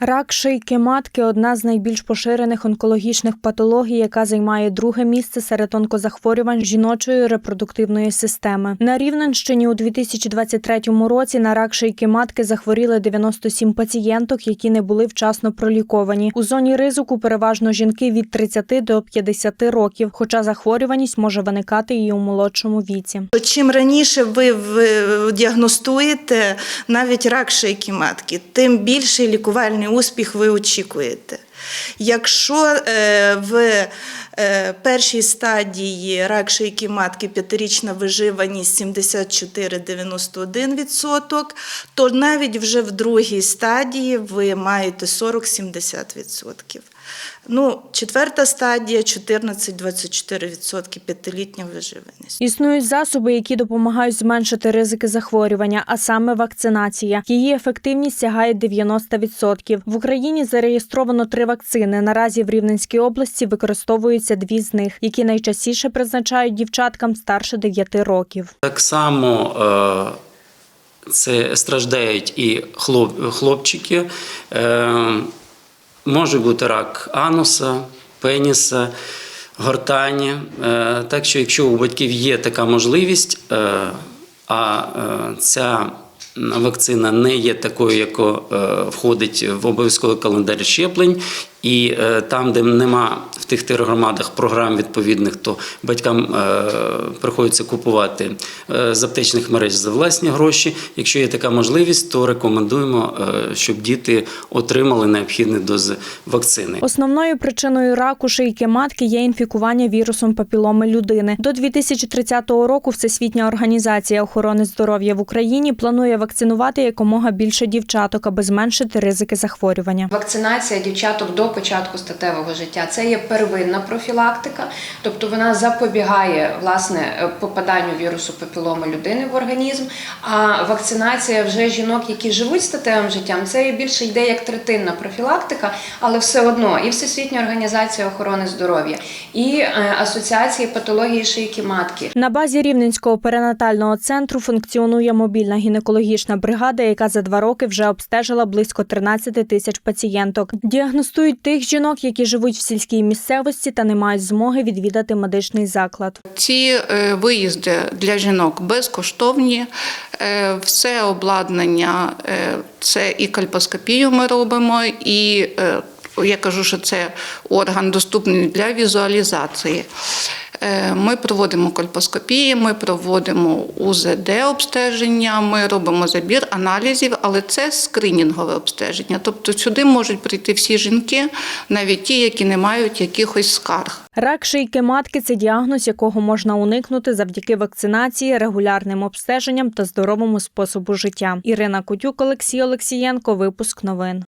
Рак шийки матки одна з найбільш поширених онкологічних патологій, яка займає друге місце серед онкозахворювань жіночої репродуктивної системи. На Рівненщині у 2023 році на рак шийки матки захворіли 97 пацієнток, які не були вчасно проліковані. У зоні ризику переважно жінки від 30 до 50 років, хоча захворюваність може виникати і у молодшому віці. Чим раніше ви діагностуєте навіть рак шийки матки, тим більший лікувальний успіх ви очікуєте. Якщо е, в е, першій стадії рак шийки матки п'ятирічна виживаність 74-91%, то навіть вже в другій стадії ви маєте 40-70%. Ну, четверта стадія 14-24% п'ятилітня виживаність. Існують засоби, які допомагають зменшити ризики захворювання, а саме вакцинація. Її ефективність сягає 90%. В Україні зареєстровано три вакцини. Наразі в Рівненській області використовуються дві з них, які найчастіше призначають дівчаткам старше 9 років. Так само е, це страждають і хлоп, хлопчики. Е, може бути рак ануса, пеніса, гортані. Е, так що, якщо у батьків є така можливість, а ця вакцина не є такою, яка е, входить в обов'язковий календар щеплень, і е, там, де нема в тих тергромадах програм відповідних, то батькам е, приходиться купувати е, з аптечних мереж за власні гроші. Якщо є така можливість, то рекомендуємо, е, щоб діти отримали необхідні дози вакцини. Основною причиною раку шийки матки є інфікування вірусом папіломи людини. До 2030 року Всесвітня організація охорони здоров'я в Україні планує вакцинувати якомога більше дівчаток, аби зменшити ризики захворювання. Вакцинація дівчаток до початку статевого життя це є первинна профілактика, тобто вона запобігає власне попаданню вірусу папіломи людини в організм. А вакцинація вже жінок, які живуть статевим життям, це більше йде як третинна профілактика, але все одно і Всесвітня організація охорони здоров'я, і е, асоціації патології шийки матки, На базі Рівненського перинатального центру функціонує мобільна гінекологічна бригада, яка за два роки вже обстежила близько 13 тисяч пацієнток. Діагностують тих жінок, які живуть в сільській місцевості та не мають змоги відвідати медичний заклад. Ці е, виїзди для жінок безкоштовні, е, все обладнання, е, це і кальпоскопію ми робимо, і я кажу, що це орган доступний для візуалізації. Е, Ми проводимо кольпоскопії, ми проводимо УЗД обстеження, ми робимо забір аналізів, але це скринінгове обстеження. Тобто сюди можуть прийти всі жінки, навіть ті, які не мають якихось скарг. Рак шийки матки це діагноз, якого можна уникнути завдяки вакцинації, регулярним обстеженням та здоровому способу життя. Ірина Кутюк, Олексій Олексієнко. Випуск новин.